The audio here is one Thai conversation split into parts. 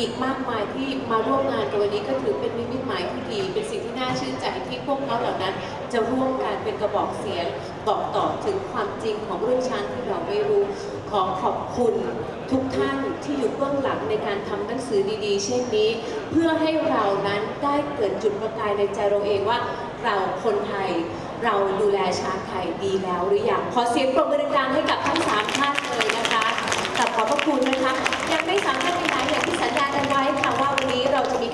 อีกมากมายที่มาร่วมงานในวันนี้ก็ถือเป็นนิมิตหมายที่ดี เป็นสิ่งที่น่าชื่นใจที่พวกเขาเหล่านั้น จะร่วมกันเป็นกระบอกเสียงบอกต่อถึงความจริงของเรื่องช้างที่เราไม่รู้ ขอขอบคุณทุกท่านที่อยู่เบื้องหลังในการทำหนังสือดีๆ เช่นนี้ เพื่อให้เรานั้นได้เกิดจุดประกายในใจเราเองว่าเราคนไทยเราดูแลช้างไทยดีแล้วหรือยังขอเสียงปรบมือดังๆให้กับทั้งสามท่านเลยนะคะกับขอบพระคุณนะคะยังไม่สามารถไปไหน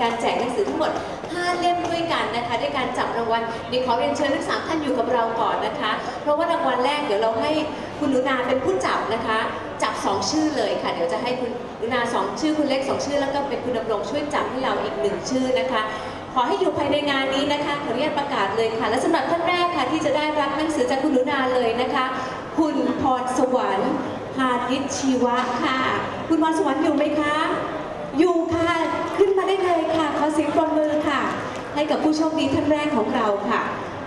การแจกหนังสือทั้งหมด 5 เล่มด้วยกันนะคะ ด้วยการจับรางวัลเดี๋ยวขอเรียนเชิญทั้งสามท่านอยู่กับเราก่อนนะคะ เพราะว่ารางวัลแรกเดี๋ยวเราให้คุณหนุนาเป็นผู้จับนะคะ จับสองชื่อเลยค่ะ เดี๋ยวจะให้คุณหนุนาสองชื่อคุณเล็กสองชื่อ แล้วก็เป็นคุณดำรงช่วยจับให้เราอีกหนึ่งชื่อนะคะ ขอให้อยู่ภายในงานนี้นะคะขออนุญาตประกาศเลยค่ะ และสำหรับท่านแรกค่ะที่จะได้รับหนังสือจากคุณหนุนาเลยนะคะ คุณพรสวรรค์พาณิชชีวะค่ะ คุณพรสวรรค์อยู่ไหมคะ อยู่ค่ะ ขึ้นมาได้เลยค่ะ ขอเสียงปรบมือค่ะ ให้กับผู้โชคดีท่านแรกของเราค่ะ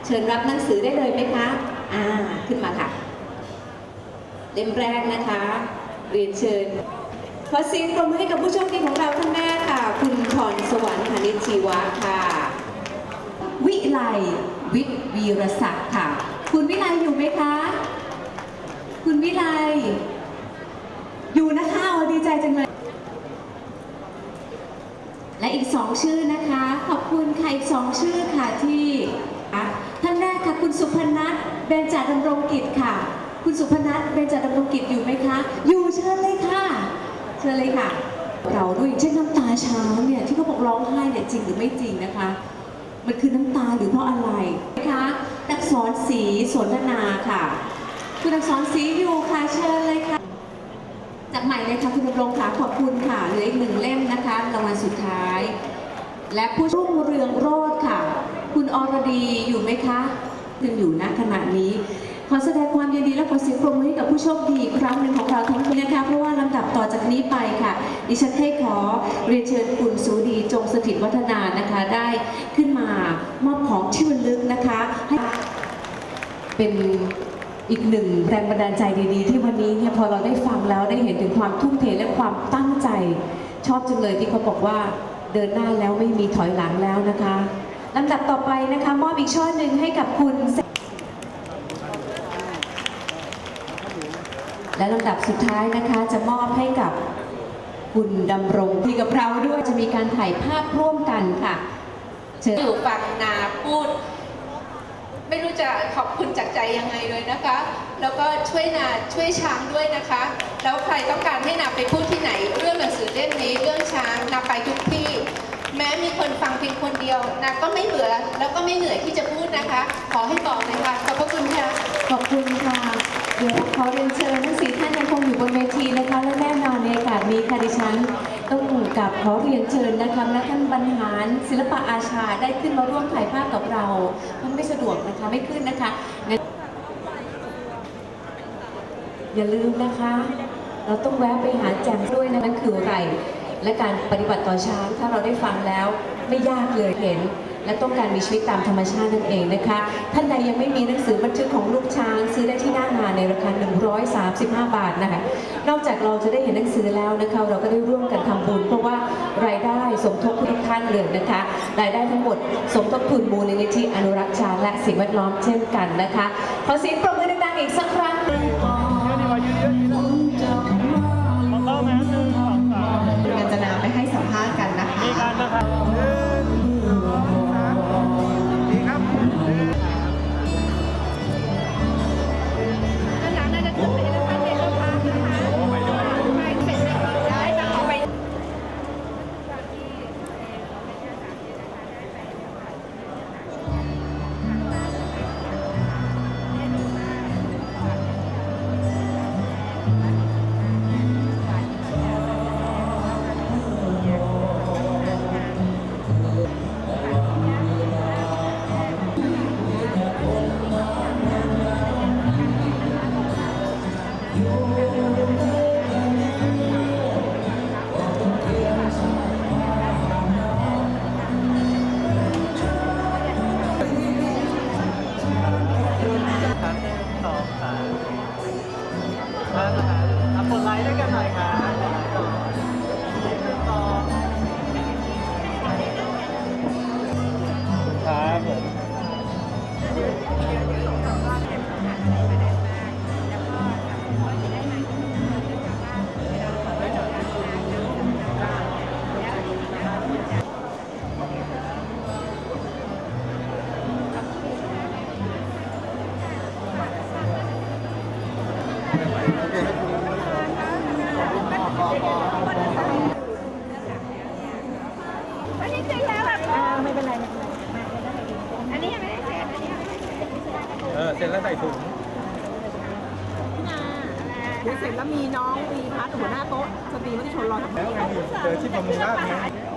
เชิญรับหนังสือได้เลยไหมคะ อ่า ขึ้นมาค่ะ เล่มแรกนะคะ เรียนเชิญ ขอเสียงปรบมือให้กับผู้โชคดีของเราท่านแรกค่ะ คุณพรสวรรค์พานิชชีวะค่ะ วิไลวิทย์วีรศักดิ์ค่ะ คุณวิไลอยู่ไหมคะ คุณวิไลอยู่นะคะดีใจจังเลย และอีกสองชื่อนะคะ ขอบคุณค่ะอีกสองชื่อค่ะที่ท่านแรกค่ะคุณสุพนัทเบญจดำรงกิจค่ะ คุณสุพนัทเบญจดำรงกิจอยู่ไหมคะ อยู่เชิญเลยค่ะ เชิญเลยค่ะ เราด้วยเช่นน้ำตาช้าเนี่ยที่เขาบอกร้องไห้เนี่ยจริงหรือไม่จริงนะคะ มันคือน้ำตาหรือเพราะอะไรนะคะอักษรศรีสนทนาค่ะ คุณอักษรศรีอยู่ค่ะเชิญเลยค่ะ จากใหม่เลยค่ะคุณดำรงค่ะขอบคุณค่ะเหลืออีกหนึ่งเล่มนะคะรางวัลสุดท้าย และผู้รุ่งเรืองโรธค่ะ คุณอรดีอยู่ไหมคะยังอยู่ณขณะนี้ ขอแสดงความยินดีและขอเสียงปรบมือให้กับผู้โชคดีครั้งหนึ่งของเราทั้งนี้นะคะเพราะว่าลำดับต่อจากนี้ไปค่ะ ดิฉันให้ขอเรียนเชิญคุณสูดีจงสถิตวัฒนานะคะ ได้ขึ้นมามอบของที่ระลึกนะคะให้เป็นอีกหนึ่งแรงบันดาลใจดีๆ ที่วันนี้เนี่ยพอเราได้ฟังแล้วได้ ความตั้งใจ ชอบจังเลยที่เขาบอกว่าเดินหน้าแล้วไม่มีถอยหลังแล้วนะคะลำดับต่อไปนะคะมอบอีกช่อหนึ่งให้กับคุณ และลำดับสุดท้ายนะคะจะมอบให้กับคุณดำรงที่กับเราด้วยจะมีการถ่ายภาพร่วมกันค่ะเชิญอยู่ฟังนาพูด ไม่รู้จะขอบคุณจากใจยังไงเลยนะคะ แล้วก็ช่วยนาช่วยช้างด้วยนะคะ แล้วใครต้องการให้นาไปพูดที่ไหน เรื่องหนังสือเล่มนี้เรื่องช้างนาไปทุกที่ แม้มีคนฟังเพียงคนเดียวนาก็ไม่เบื่อแล้วก็ไม่เหนื่อยที่จะพูดนะคะ ขอให้บอกเลยค่ะขอบพระคุณค่ะขอบคุณค่ะเดี๋ยวขอเรียนเชิญทั้งสี่ท่านยังคงอยู่บนเวทีนะคะ และแน่นอนในโอกาสนี้ค่ะดิฉันต้องกับขอเรียนเชิญนะคะและท่านบรรหารศิลปะอาชาได้ขึ้นมาร่วมถ่ายภาพกับเราท่านไม่สะดวกนะคะไม่ขึ้นนะคะ อย่าลืมนะคะ เราต้องแวะไปหาแจมด้วยนะนั่นคืออะไร และการปฏิบัติต่อช้างถ้าเราได้ฟังแล้วไม่ยากเลยเห็น และต้องการมีชีวิตตามธรรมชาตินั่นเองนะคะ ท่านใดยังไม่มีหนังสือบันทึกของลูกช้าง ซื้อได้ที่หน้างานในราคา 135 บาทนะคะนอกจากเราจะได้เห็นหนังสือแล้วนะคะเราก็ได้ร่วมกันทำบุญเพราะว่ารายได้สมทบทุกท่านเลยนะคะ รายได้ทั้งหมดสมทบทุนมูลนิธิอนุรักษ์ช้างและสิ่งแวดล้อมเช่นกันนะคะขอเสียงปรบมือดังๆอีกสักครั้งหนึ่ง Senhor. อนนี้เซ็นแล้วเป็นไม่เป็นไรอนนี้ยังไม่ได้เซ็นอันนี้ยเออเสร็จแล้วใส่ถุงเสร็จแล้วมีน้องมีพัดหัวหน้าโต๊ะสตรีมัตชนรอทำงานเจอที่ประมูลราชนะ